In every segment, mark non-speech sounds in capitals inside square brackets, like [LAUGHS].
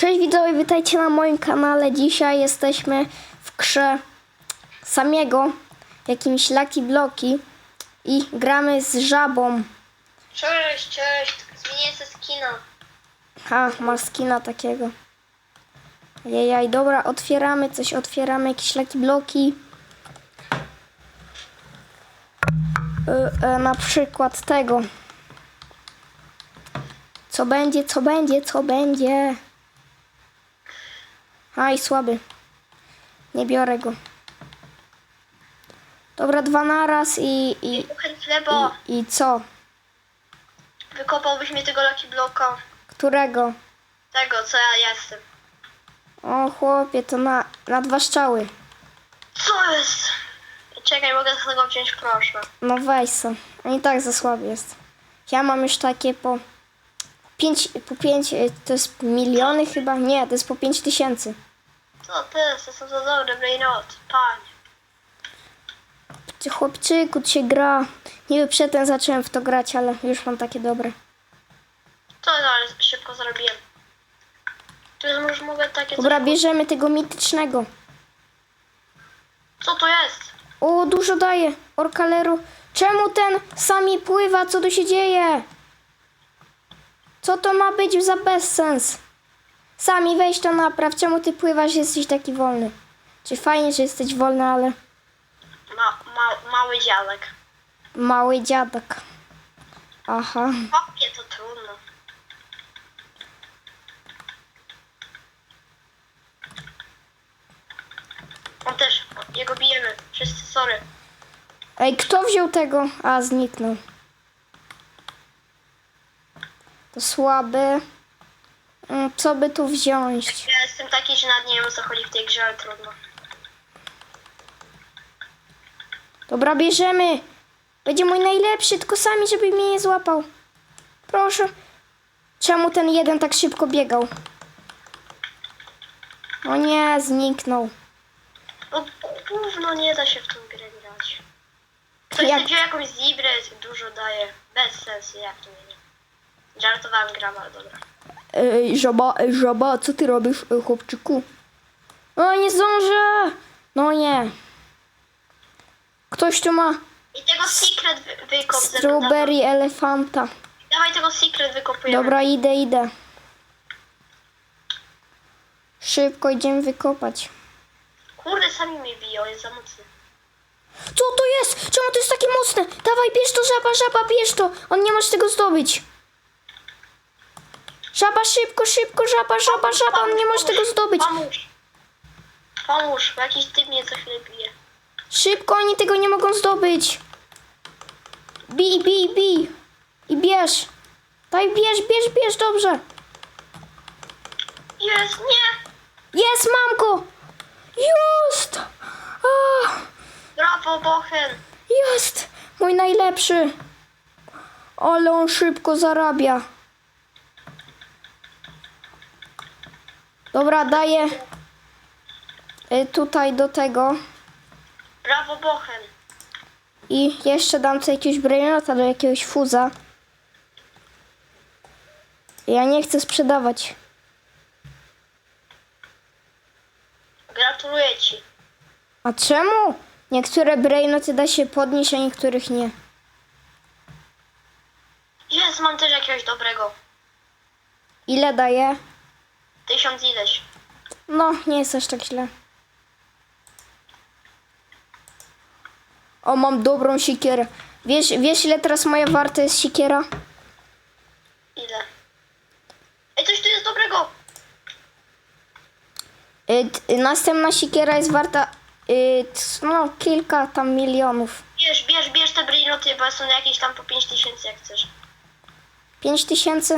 Cześć widzowie, witajcie na moim kanale. Dzisiaj jesteśmy w grze samiego, jakimś Lucky Bloki i gramy z żabą. Cześć, cześć. Zmienię se skina. Ha, masz skina takiego. Jejaj, dobra, otwieramy coś, otwieramy jakieś Lucky Bloki. Y, y, na przykład tego. Co będzie, co będzie, co będzie. Aj, słaby. Nie biorę go. Dobra, dwa naraz i, i, chleba. i, i co? Wykopałbyś mi tego Lucky Bloka. Którego? Tego, co ja jestem. O chłopie, to na, na dwa strzały. Co jest? Czekaj, mogę z tego wziąć, proszę. No weź se. On i tak za słaby jest. Ja mam już takie po pięć, po pięć, y, to jest miliony chyba? Nie, to jest po pięć tysięcy. Co ty jest? To są za dobre brainot. Panie. Ty chłopczyku, ci się gra. Niby przedtem zacząłem w to grać, ale już mam takie dobre. To ale szybko zrobiłem. Tu jest, może mogę takie Dobra, coś... bierzemy tego mitycznego. Co to jest? O, dużo daje. Orkaleru. Czemu ten sami pływa? Co tu się dzieje? Co to ma być za bezsens? Sami weź to napraw. Czemu ty pływasz, jesteś taki wolny? Czy fajnie, że jesteś wolny, ale Ma, ma, mały dziadek. mały dziadek. Aha. Papie to trudno. On też. Jego bijemy. Wszyscy, sorry. Ej, kto wziął tego? A, zniknął. To słaby. Mm, Co by tu wziąć? Ja jestem taki, że nad nie wiem o co chodzi w tej grze, ale trudno. Dobra, bierzemy. Będzie mój najlepszy, tylko sami, żeby mnie nie złapał. Proszę. Czemu ten jeden tak szybko biegał? O nie, zniknął. No gówno nie da się w tą grę grać. Ktoś Jak- jakąś zibrę, dużo daje. Bez sensu, jak to nie. Żartowałem gram, ale dobra. Ej, żaba, ej, żaba, co ty robisz, ej, chłopczyku? O, nie zdążę! No nie. Ktoś tu ma I tego secret wy wykop. ze mną, strawberry elefanta. Dawaj, dawaj tego secret wykopujemy. Dobra, idę, idę. Szybko idziemy wykopać. Kurde, sami mnie biją, jest za mocny. Co to jest? Czemu to jest takie mocne? Dawaj, bierz to, żaba, żaba, bierz to. On nie może tego zdobyć. Żaba, szybko, szybko, żaba, żaba, żaba, on nie może tego zdobyć. Pomóż. Pomóż, bo jakiś typ mnie co chwilę bije. Szybko, oni tego nie mogą zdobyć. Bij, bij, bij. I bierz. Daj, bierz, bierz, bierz, dobrze. Jest, nie! Jest, mam go. Just. Ah, Brawo, Bochen! jest. Mój najlepszy. Ale on szybko zarabia. Dobra, daję y, tutaj do tego. Brawo, Bochen! I jeszcze dam sobie jakiegoś brainota do jakiegoś fuza. Ja nie chcę sprzedawać. Gratuluję ci. A czemu? Niektóre brainoty da się podnieść, a niektórych nie. Jest, mam też jakiegoś dobrego. Ile daje? Tysiąc ileś. No, nie jest aż tak źle. O, mam dobrą siekierę. Wiesz, wiesz ile teraz moja warta jest siekiera? Ile? Ej, coś tu jest dobrego! Y, t- następna siekiera jest warta y, c- no, kilka tam milionów. Bierz, bierz, bierz te brainoty, bo są jakieś tam po 5000 jak chcesz. Pięć tysięcy?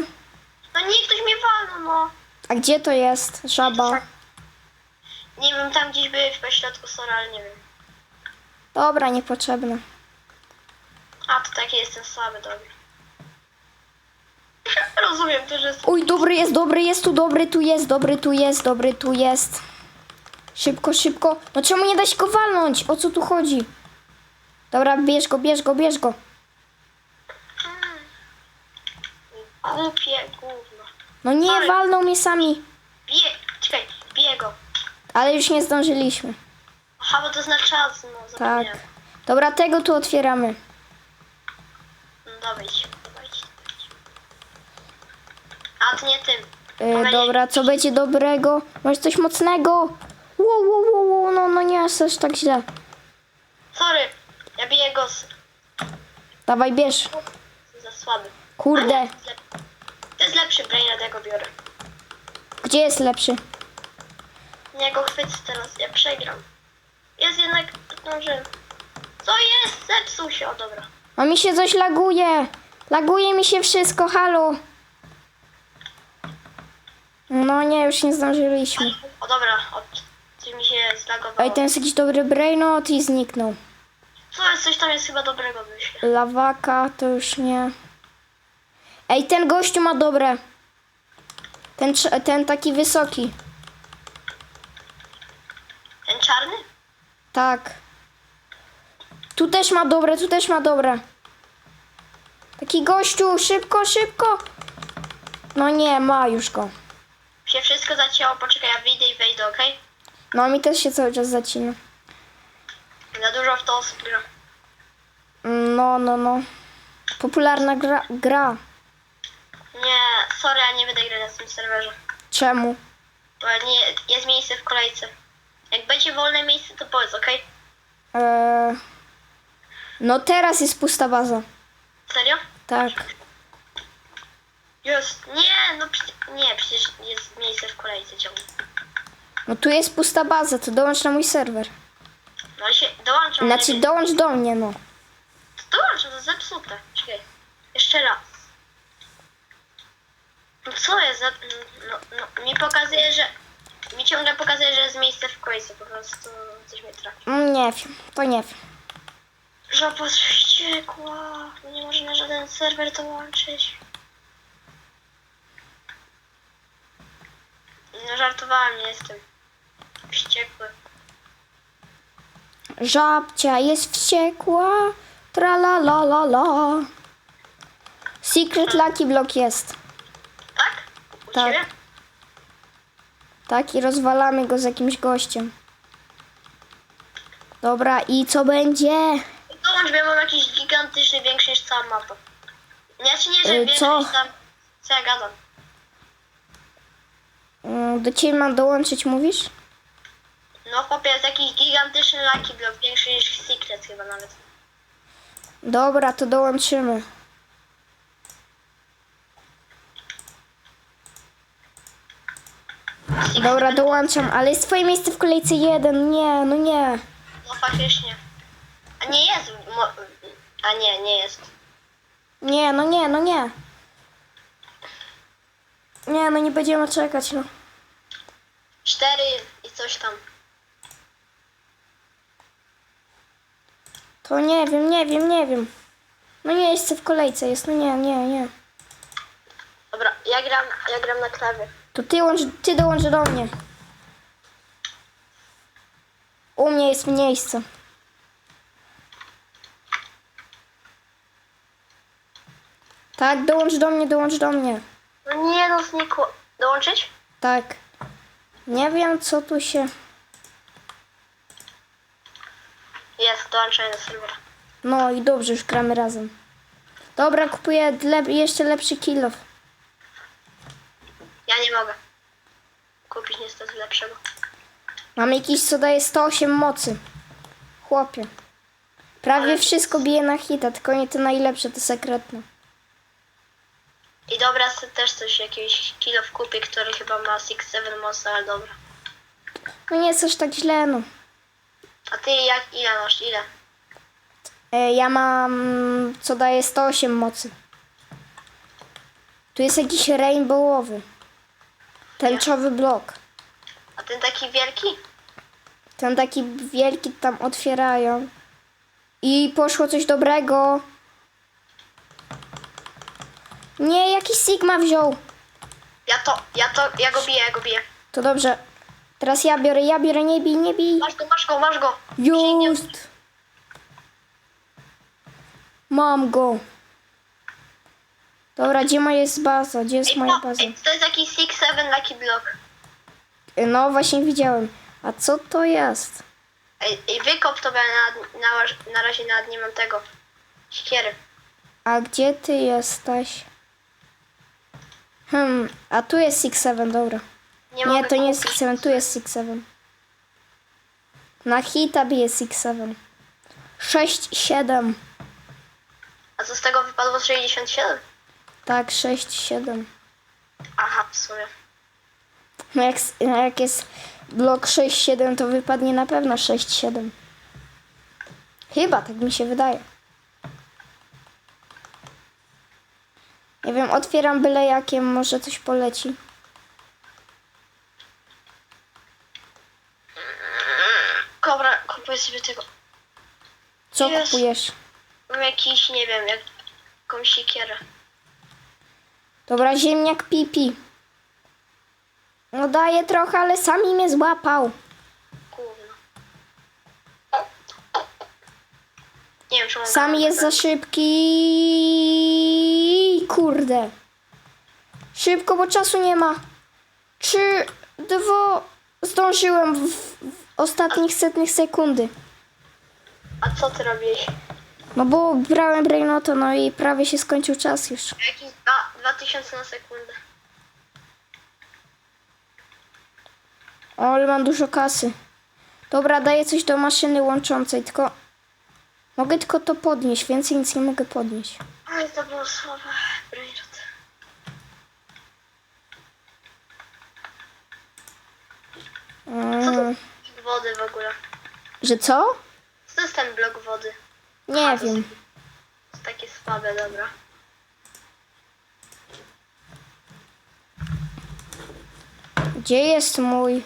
No nie, ktoś mnie walnął, no. A gdzie to jest? Żaba. Nie wiem, tam gdzieś były w pośrodku, sorry, ale nie wiem. Dobra, niepotrzebne. A, to taki jestem słaby, dobra. [LAUGHS] Rozumiem, to, że jest... Uj, dobry jest, dobry jest tu, dobry tu jest, dobry tu jest, dobry tu jest. Szybko, szybko. No czemu nie da się go walnąć? O co tu chodzi? Dobra, bierz go, bierz go, bierz go. Głupie gówno. No nie, Sorry. walną mnie sami. Bierz czekaj, biję go. Ale już nie zdążyliśmy. Aha, bo to znaczy czas, no Tak. zapomniałem. Dobra, tego tu otwieramy. No dawajcie, dawajcie, dawajcie. A to nie tym. E, dobra, co będzie dobrego? Może coś mocnego? Wow, wow, wow, wow, no, no nie jest aż tak źle. Sorry, ja biję go z... Dawaj, bierz. za słaby. Kurde, lep- jest lepszy brain, ja go biorę. gdzie jest lepszy? Nie go chwycę teraz, ja przegram. Jest jednak, zdążyłem. Co jest? Zepsuł się, o dobra. A mi się coś laguje. Laguje mi się wszystko, halo. No nie, już nie zdążyliśmy. O dobra, od... Coś mi się zlagowało. Ej, ten jest jakiś dobry brainot i zniknął. Co jest? Coś tam jest chyba dobrego, myślę. Lawaka to już nie. Ej, ten gościu ma dobre. Ten, ten taki wysoki. Ten czarny? Tak. Tu też ma dobre, tu też ma dobre. Taki gościu, szybko, szybko. No nie, ma już go. Się wszystko zacięło, poczekaj, ja wyjdę i wejdę, okej? No mi też się cały czas zacina. Za dużo w to osób gra. No, no, no. Popularna gra. gra. Nie, sorry, ja nie będę grać na tym serwerze. Czemu? Bo nie, jest miejsce w kolejce. Jak będzie wolne miejsce, to powiedz, okej? Eee... No teraz jest pusta baza. Serio? Tak. Jest. Nie, no przecież, nie, przecież jest miejsce w kolejce ciągle. No tu jest pusta baza, to dołącz na mój serwer. No ale się dołączam. Znaczy dołącz do mnie, no. to dołączam, to zepsute. Czekaj. Jeszcze raz. No co jest za... No, no, mi pokazuje, że... Mi ciągle pokazuje, że jest miejsce w kolejce, po prostu coś mnie trafi. Mm, Nie wiem, to nie wiem. Żaba wściekła. Nie może na żaden serwer dołączyć. No żartowałem, nie jestem wściekły. Żabcia jest wściekła. Tra la la la la. Secret Lucky Block jest. Tak? U Tak. ciebie? Tak, i rozwalamy go z jakimś gościem. Dobra, i co będzie? Dołącz, bo ja mam jakiś gigantyczny, większy niż cała mapa. Nie, czy nie, że Y, większy co? niż tam... Co ja gadam? Mm, Do ciebie mam dołączyć, mówisz? No chłopie, jest jakiś gigantyczny Lucky Block, większy niż Secret chyba nawet. Dobra, to dołączymy. Dobra, dołączam, ale jest twoje miejsce w kolejce jeden. Nie, no nie. No faktycznie. A nie jest... Mo... A nie, nie jest. Nie, no nie, no nie. Nie, no nie będziemy czekać, no. Cztery i coś tam. To nie wiem, nie wiem, nie wiem. No nie, jest w kolejce, jest, no nie, nie, nie. Dobra, ja gram, ja gram na klawie. To ty, łącz, ty dołącz do mnie. U mnie jest miejsce. Tak, dołącz do mnie, dołącz do mnie. No nie, no znikło. Dołączyć? Tak. Nie wiem, co tu się... Jest, dołączenie do serwera. No i dobrze, już gramy razem. Dobra, kupuję lep- jeszcze lepszy kilof. Ja nie mogę kupić niestety lepszego. Mam jakiś, co daje 108 mocy. Chłopie. Prawie Ale- wszystko bije na hita, tylko nie te najlepsze, te sekretne. I dobra, sobie też coś, jakiegoś kilo w kupie, który chyba ma 6-7 mocy, ale dobra. No nie jest aż tak źle, no. A ty jak, ile masz, ile? E, ja mam, co daje 108 mocy. Tu jest jakiś rainbowowy. Tęczowy blok. A ten taki wielki? Ten taki wielki tam otwierają. I poszło coś dobrego. Nie, jakiś Sigma wziął. Ja to, ja to, ja go biję, ja go biję. To dobrze. Teraz ja biorę, ja biorę, nie bij, nie bij. Masz go, masz go, masz go. Just. Mam go. Dobra, gdzie moja jest baza? Gdzie jest Ej, moja to, baza? ej, to jest jakiś 6-7 Lucky Block. No właśnie widziałem. A co to jest? Ej, ej wykop to, bo ja na, na, na razie nawet nie mam tego. Siekiery. A gdzie ty jesteś? Hmm, a tu jest Six Seven, dobra. Nie, mogę to nie jest kupić. Six Seven, tu jest Six Seven. Na hita bije Six Seven. 6 7. A co z tego wypadło z 67? Tak, 6 7. Aha, w sumie. No jak, no jak jest blok 6 7, to wypadnie na pewno 6 7. Chyba, tak mi się wydaje. Nie wiem, otwieram byle jakie, może coś poleci. Dobra, kupuję sobie tego. Co Jest. kupujesz? Mam jakiś, nie wiem, jak, jakąś siekierę. Dobra, ziemniak pipi. No daję trochę, ale sami mnie złapał. Nie wiem, czy mam Sami go- jest za szybki. Kurde. Szybko, bo czasu nie ma. Trzy, dwa. Zdążyłem w, w ostatnich setnych sekundy. A co ty robiłeś? No bo brałem brainoto, no i prawie się skończył czas już. Jakieś dwa- 2000 na sekundę. O, ale mam dużo kasy. Dobra, daję coś do maszyny łączącej, tylko... Mogę tylko to podnieść, więcej nic nie mogę podnieść. Ale to było słabe. Brainrot. Mm, Blok wody w ogóle. że co? Co to jest ten blok wody? Nie wiem. To jest takie słabe, dobra. Gdzie jest mój?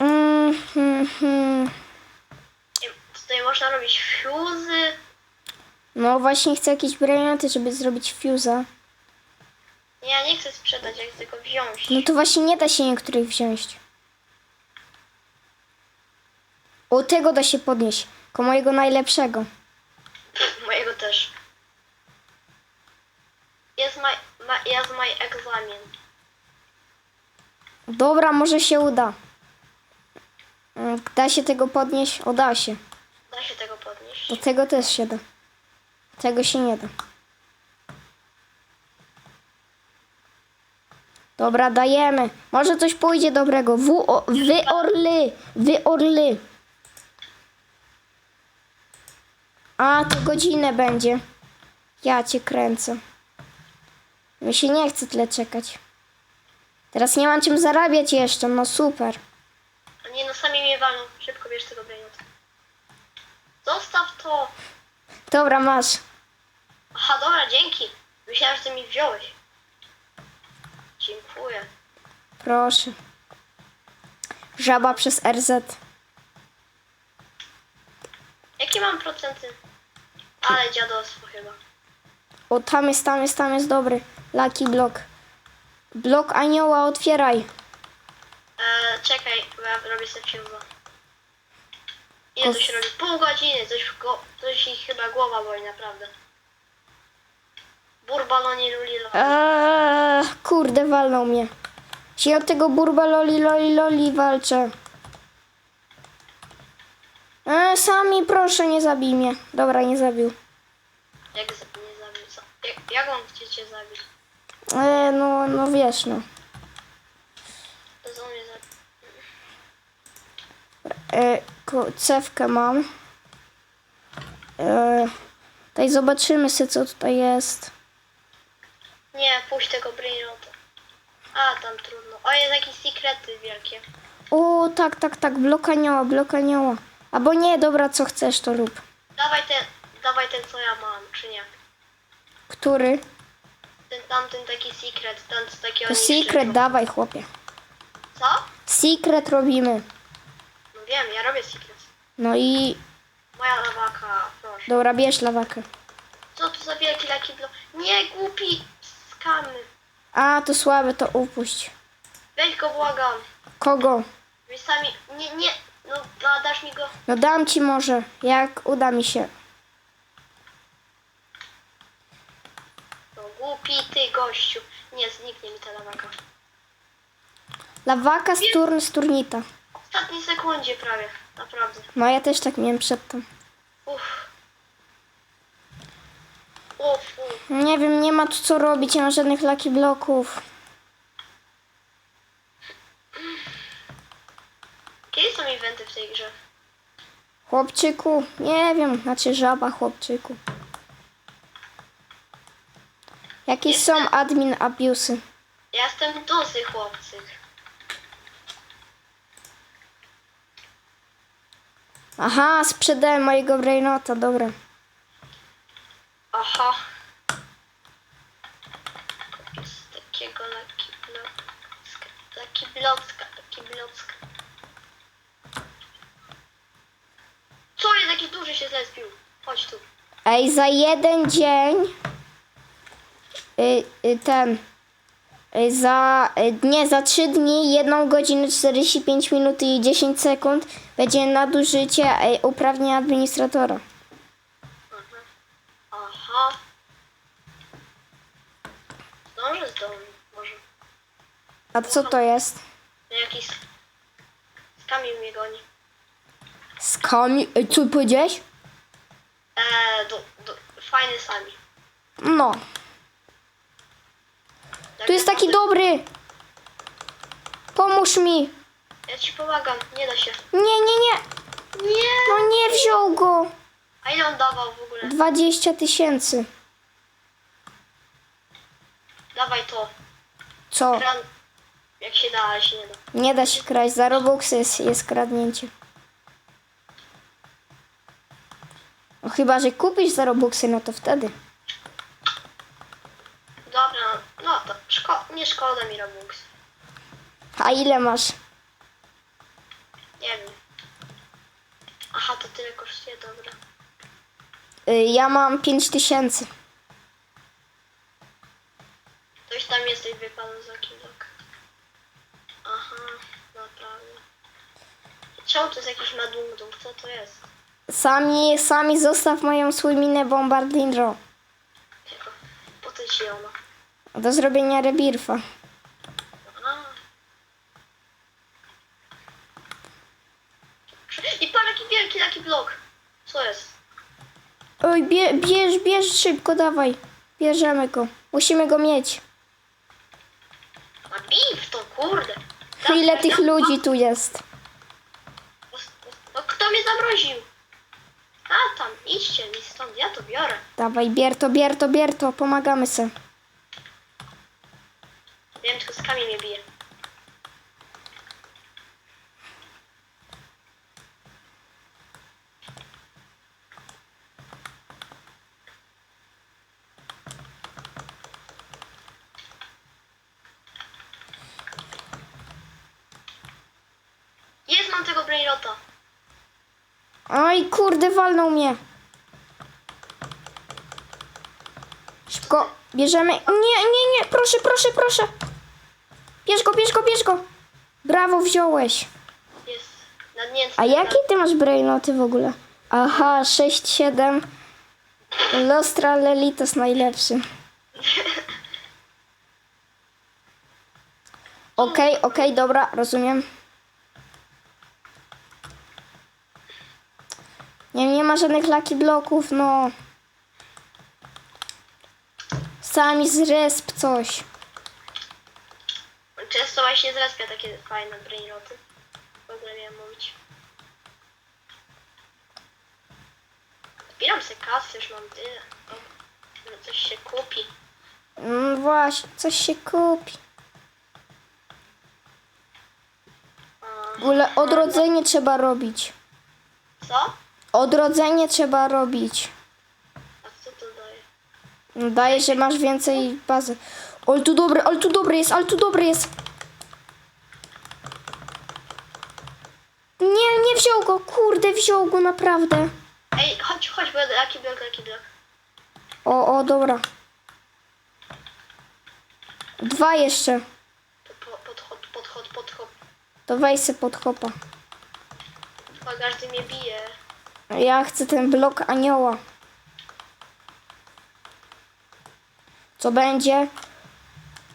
Mm, hmm, hmm. Tutaj można robić fuzy. No właśnie chcę jakieś brainoty, żeby zrobić. Nie, ja nie chcę sprzedać, jak tylko wziąć. No to właśnie nie da się niektórych wziąć. O, tego da się podnieść. Ko mojego najlepszego. Mojego też. Jest my, ma, jest my egzamin. Dobra, może się uda. Mm, Da się tego podnieść? O, da się. Da się tego podnieść. Do tego też się da. Tego się nie da. Dobra, dajemy. Może coś pójdzie dobrego. W, wy orly. Wy orly. A, to godzinę będzie. Ja cię kręcę. Mi się nie chce tyle czekać. Teraz nie mam czym zarabiać jeszcze. No super. A nie, no sami mnie walą. Szybko bierz tego brainota. Zostaw to. Dobra, masz. Aha, dobra, dzięki. Myślałem, że ty mi wziąłeś. Dziękuję. Proszę. Żaba przez RZ. Jakie mam procenty? Ale dziadostwo chyba. O, tam jest, tam jest, tam jest dobry. Lucky block. Blok anioła, otwieraj. Eee, czekaj, bo ja robię sobie filmu. Ile to się robi? Pół godziny, coś, w go, coś ich chyba głowa boli, naprawdę. Burbaloni lulilo. Eee, kurde, walnął mnie. Się od tego burba loli, loli, loli walczę. Eee, sami proszę, nie zabij mnie. Dobra, nie zabił. Jak nie zabił, co? Jak, jak on chce cię zabić? Eee, no, no wiesz, no. To co mnie zabił? Ko- cewkę mam. Eee, tutaj zobaczymy sobie, co tutaj jest. Nie, puść tego brainrota. A, tam trudno. O, jest jakieś sekrety wielkie. O, tak, tak, tak, blok anioła, blok anioła. Albo nie, dobra, co chcesz, to rób. Dawaj ten, dawaj ten co ja mam, czy nie? Który? Ten tamten taki secret, ten co taki To secret, dawaj, chłopie. Co? Secret robimy. No wiem, ja robię secret. No i Moja lawaka, proszę. dobra, bierz lawakę. Co tu za wielki laki blok? Nie, głupi skamy. A, to słabe, to upuść. Weź go, błagam. Kogo? Wy sami, nie, nie, no a dasz mi go. No dam ci może, jak uda mi się. No Głupi ty gościu. Nie, zniknie mi ta lawaka. Lawaka z turn z turnita. W ostatniej sekundzie prawie. Naprawdę. No ja też tak miałem przedtem. Uff. Uff, uff. Nie wiem, nie ma tu co robić, nie ma żadnych lucky bloków. Kiedy są eventy w tej grze? Chłopczyku, nie wiem, znaczy żaba chłopczyku. Jakieś są admin abusy. Ja jestem dusy chłopcy. Aha, sprzedałem mojego brainota, dobra. Aha. Z takiego laki blocka. Laki blocka, laki blocka. Co duży się zlespił? Chodź tu. Ej, za jeden dzień y, y, ten y, za y, nie, za trzy dni, jedną godzinę 45 minut i 10 sekund będzie nadużycie y, uprawnień administratora. Aha. Aha. Zdążę zdążę, może. A co to jest? No jakiś skamił mnie goni. Skami... Ej, co powiedziałeś? Eee, do, do, fajny sami. No, tu jest taki dobry. Pomóż mi. Ja ci pomagam, nie da się. Nie, nie, nie. Nie! No nie wziął go. A ile on dawał w ogóle? 20 tysięcy. Dawaj to. Co? Kran... Jak się da, ale się nie da. Nie da się kraść. Za Robuxy jest, jest kradnięcie. No chyba, że kupisz za Robuxy, no to wtedy. Dobra, no to szko- nie szkoda mi Robux. A ile masz? Nie wiem. Aha, to tyle kosztuje, dobra. Y, ja mam 5 tysięcy. Ktoś tam jesteś wypadł za kilok. Aha, naprawdę. Czemu to jest jakiś madumdum? Co to jest? Sami, sami zostaw moją słyminę bombardiro. Po co ci ona? Do zrobienia rebirfa. I pan jaki wielki taki blok. Co jest? Oj, bie, bierz, bierz szybko, dawaj. Bierzemy go. Musimy go mieć. A biw to kurde. Ile tych ludzi tu jest? No kto mnie zamroził? A tam, idźcie mi stąd, ja to biorę. Dawaj, bier to, bier to, bier to. Pomagamy se. Wiem, tylko z kamień mnie bije. Jest, mam tego brainrota. Oj, kurde, walnął mnie. Szybko, bierzemy. Nie, nie, nie, proszę, proszę, proszę. Bierz go, bierz go, bierz go. Brawo, wziąłeś. Jest. A jakie ty masz brainoty w ogóle? Aha, 6, 7. Lostra Lelitos najlepszy. [LAUGHS] Okej, okej, dobra, rozumiem. Nie, nie ma żadnych laki bloków, no. Sami zresp coś. Często właśnie zrespia takie fajne brainroty. W ogóle miałem mówić. Zbieram sobie kasy, już mam tyle. O, no coś się kupi. Mm, właśnie, coś się kupi. W ogóle odrodzenie trzeba robić. co? Odrodzenie trzeba robić. A co to daje? No Daje, że masz więcej bazy. Ale tu dobry, ale tu dobry jest, ale tu dobry jest. Nie, nie wziął go, kurde, wziął go naprawdę. Ej, chodź, chodź, bo jaki blok, jaki blok. O, o, dobra. Dwa jeszcze. Po, podchod, podchod, podchod. To weź se pod hopa. Bo każdy mnie bije. Ja chcę ten blok anioła. Co będzie?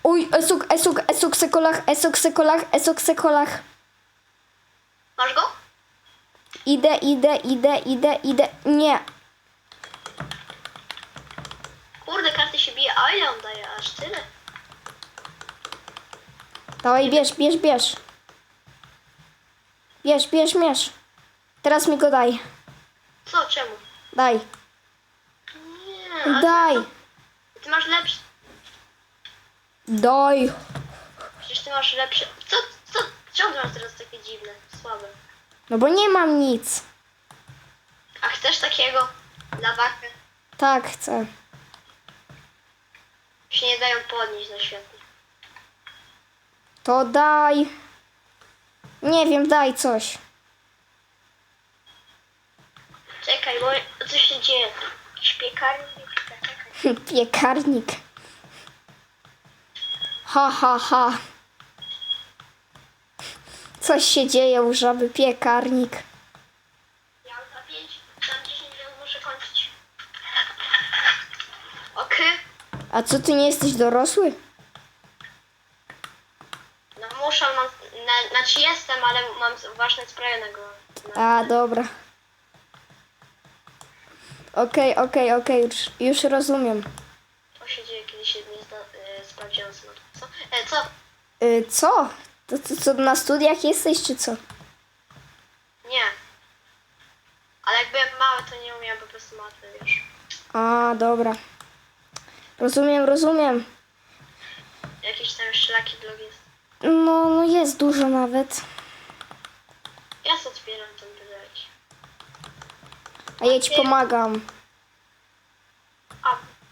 Uj, esuk, esuk, esuk, sekolach, esuk, sekolach, esuk, sekolach. Masz go? Idę, idę, idę, idę, idę. Nie. Kurde, karty się bije, a ile on daje? Aż tyle? Dawaj, bierz, bierz, bierz. Bierz, bierz, bierz. Teraz mi go daj. Co, czemu? Daj. Nie, Daj. Ty, masz lepszy... Daj. Przecież ty masz lepszy... Co, co? Ty masz teraz takie dziwne, słabe? No bo nie mam nic. A chcesz takiego dla waky? Tak, chcę. Się nie dają podnieść na świetnie. To daj. Nie wiem, daj coś. Czekaj, bo coś się dzieje. Jakiś piekarnik? Piekarnik. Ha, ha, ha. Coś się dzieje u żaby piekarnik. Ja mam za 5, tam 10 minut muszę kończyć. Okej. A co, ty nie jesteś dorosły? No muszę, mam... Na, znaczy jestem, ale mam ważne sprawy na głowę. A, dobra. Okej, okej, okej, już, już rozumiem. To się dzieje, kiedy się nie zda, y, sprawdziłem z matmy. Co? E, co? Y, co? To, to co, na studiach jesteś, czy co? Nie. Ale jak byłem mały, to nie umiałem po prostu matmy, wiesz. A, dobra. Rozumiem, rozumiem. Jakiś tam szlaki blog jest. No, no jest dużo nawet. Ja sobie otwieram ten. A ja ci pomagam. A,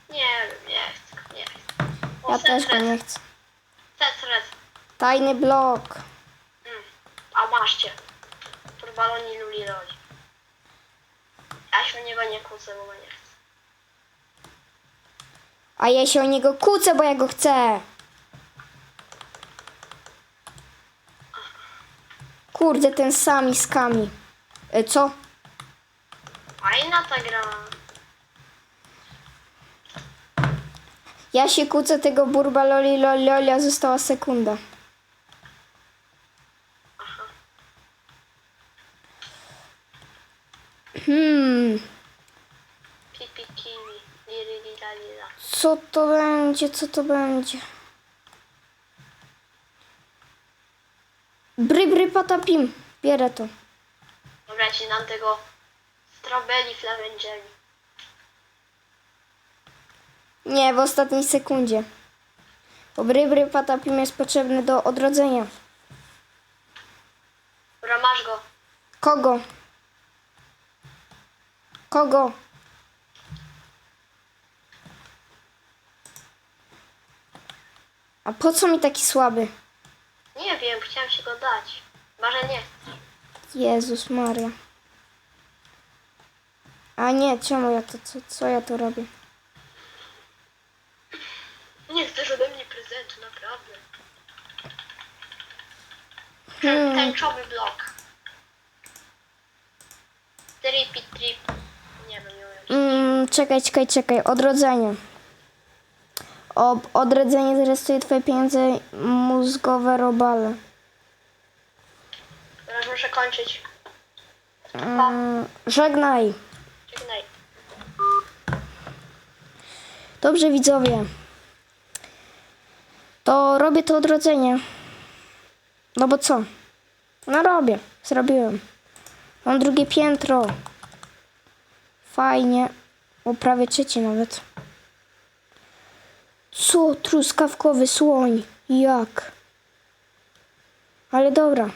nie, nie chcę, nie chcę. O, Ja też go nie chcę. Setret. Tajny blok. Mm. A masz cię. Turbaloni luli loli. Ja się o niego nie kłócę, bo go nie chcę. A ja się o niego kłócę, bo ja go chcę. Kurde, ten sami z kami. E, co? Fajna ta gra. Ja się kłócę tego burba loli loli została sekunda. Aha. Hmm, Pipi kiwi. Liri lila lila. co to będzie, co to będzie? Bry, bry, patapim. Bierę to. Dobra, ci dam tego strawberry flawengeli. Nie, w ostatniej sekundzie. Bo bry, bry, patapim jest potrzebny do odrodzenia. Dobra, masz go. Kogo? Kogo? A po co mi taki słaby? Nie wiem, chciałem ci go dać. Może nie. Jezus Maria. A nie, czemu ja to, co, co ja tu robię? Nie chcesz ode mnie prezentu, naprawdę. Hmm. Tęczowy blok. Tripi trip. Nie wiem, nie umiem. Mm, czekaj, czekaj, czekaj. Odrodzenie. O, odrodzenie zrestuje twoje pieniądze mózgowe robale. Teraz muszę kończyć. Mm, żegnaj. Dobrze, widzowie. To robię to odrodzenie. No bo co? No robię. Zrobiłem. Mam drugie piętro. Fajnie. O, prawie trzecie nawet. Co? Truskawkowy słoń. Jak? Ale dobra.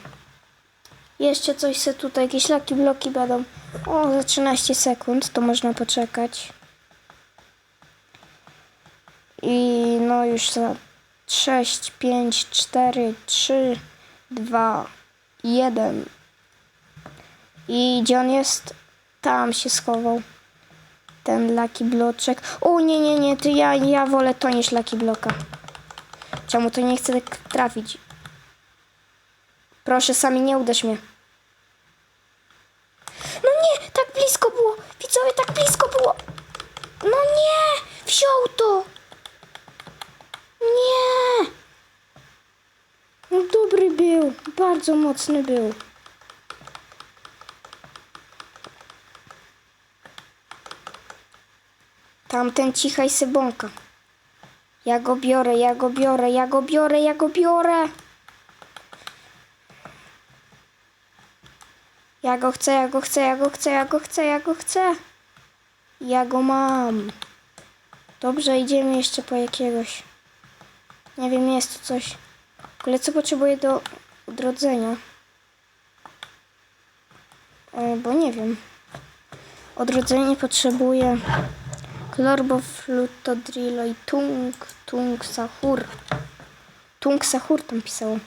Jeszcze coś se tutaj, jakieś laki bloki będą. O, za 13 sekund, to można poczekać. I no już za 6, 5, 4, 3, 2, 1. I gdzie on jest? Tam się schował. Ten Lucky Bloczek. O nie, nie, nie, to ja, ja wolę to niż Lucky Bloka. Czemu to nie chcę tak trafić? Proszę, sami nie uderz mnie. No nie, tak blisko było. Widzowie, tak blisko było. No nie, wziął to. Nie. No dobry był, bardzo mocny był. Tamten cichaj sebonka. Ja go biorę, ja go biorę, ja go biorę, ja go biorę. Ja go chcę, ja go chcę, ja go chcę, ja go chcę, ja go chcę. Ja go mam. Dobrze, idziemy jeszcze po jakiegoś. Nie wiem, jest tu coś. Ale co potrzebuję do odrodzenia? E, bo nie wiem. Odrodzenie potrzebuję Klorbo, Flutodrilo i Tung, Tung Sahur. Tung Sahur tam pisało.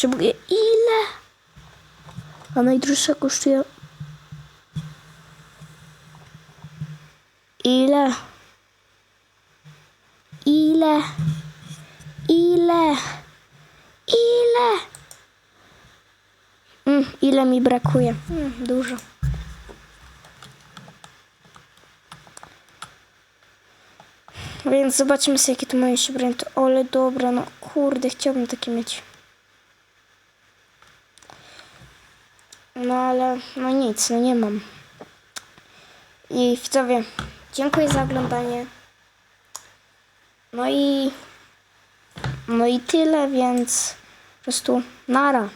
Potrzebuję ile? A najdroższa kosztuje Ile? Ile? Ile? Ile? Mm, ile mi brakuje? Mm, dużo. Więc zobaczymy sobie, jakie tu mają się brand. Ale dobra, no kurde, chciałbym takie mieć. No ale, no nic, no nie mam. I widzowie, dziękuję za oglądanie. No i no i tyle, więc po prostu nara.